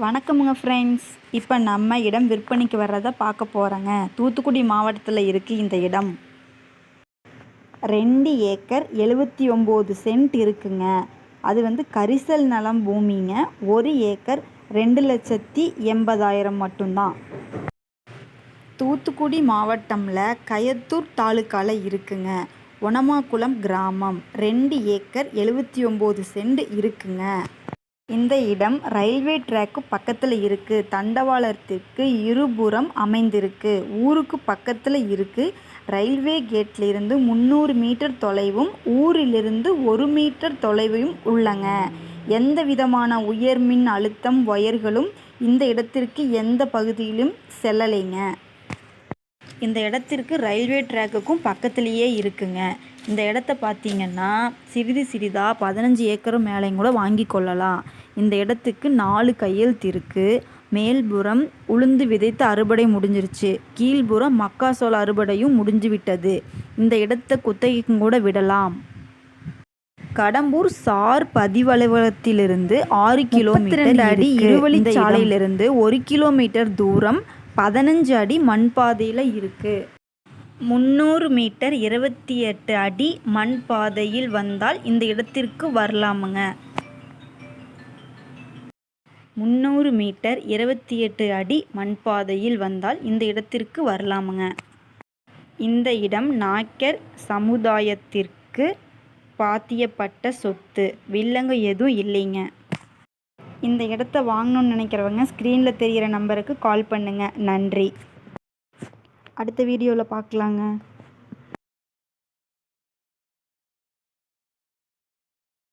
வணக்கமுங்க ஃப்ரெண்ட்ஸ் இப்போ நம்ம இடம் விற்பனைக்கு வர்றதை பார்க்க போகிறோங்க தூத்துக்குடி மாவட்டத்தில் இருக்குது இந்த இடம். ரெண்டு ஏக்கர் எழுபத்தி ஒம்பது சென்ட் இருக்குங்க. அது வந்து கரிசல் நலம் பூமிங்க. ஒரு ஏக்கர் ரெண்டு லட்சத்தி எண்பதாயிரம் மட்டும்தான். தூத்துக்குடி மாவட்டம்ல கயத்தூர் தாலுக்கால இருக்குங்க. ஒனமாக்குளம் கிராமம். ரெண்டு ஏக்கர் எழுபத்தி ஒம்பது சென்ட் இருக்குங்க. இந்த இடம் ரயில்வே ட்ராக்கு பக்கத்தில் இருக்குது தண்டவாளத்திற்கு இருபுறம் அமைந்திருக்கு. ஊருக்கு பக்கத்தில் இருக்குது ரயில்வே கேட்லிருந்து முந்நூறு மீட்டர் தொலைவும் ஊரிலிருந்து ஒரு மீட்டர் தொலைவும் உள்ளங்க. எந்த விதமான உயர் மின் அழுத்தம் ஒயர்களும் இந்த இடத்திற்கு எந்த பகுதியிலும் செல்லலைங்க. இந்த இடத்திற்கு ரயில்வே ட்ராக்குக்கும் பக்கத்துலேயே இருக்குங்க. இந்த இடத்த பார்த்தீங்கன்னா சிறிது சிறிதாக பதினஞ்சு ஏக்கரும் மேலேயும் கூட வாங்கி கொள்ளலாம். இந்த இடத்துக்கு நாலு கையெழுத்து இருக்குது மேல்புறம் உளுந்து விதைத்து அறுவடை முடிஞ்சிருச்சு. கீழ்புறம் மக்காசோள அறுவடையும் முடிஞ்சு விட்டது இந்த இடத்த குத்தகைக்கும் கூட விடலாம். கடம்பூர் சார் பதிவலுவலகத்திலிருந்து ஆறு கிலோமீட்டர் அடி இருவழிச்சாலையிலிருந்து ஒரு கிலோமீட்டர் தூரம் பதினஞ்சு அடி மண் பாதையில் இருக்குது முந்நூறு மீட்டர் இருபத்தி எட்டு அடி மண் பாதையில் வந்தால் இந்த இடத்திற்கு வரலாமுங்க. முந்நூறு மீட்டர் இருபத்தி எட்டு அடி மண் பாதையில் வந்தால் இந்த இடத்திற்கு வரலாமுங்க. இந்த இடம் நாயக்கர் சமுதாயத்திற்கு பாத்தியப்பட்ட சொத்து. வில்லங்க எதுவும் இல்லைங்க. இந்த இடத்த வாங்கணும்னு நினைக்கிறவங்க ஸ்க்ரீனில் தெரிகிற நம்பருக்கு கால் பண்ணுங்கள் நன்றி. அடுத்த வீடியோவில் பார்க்கலாங்க.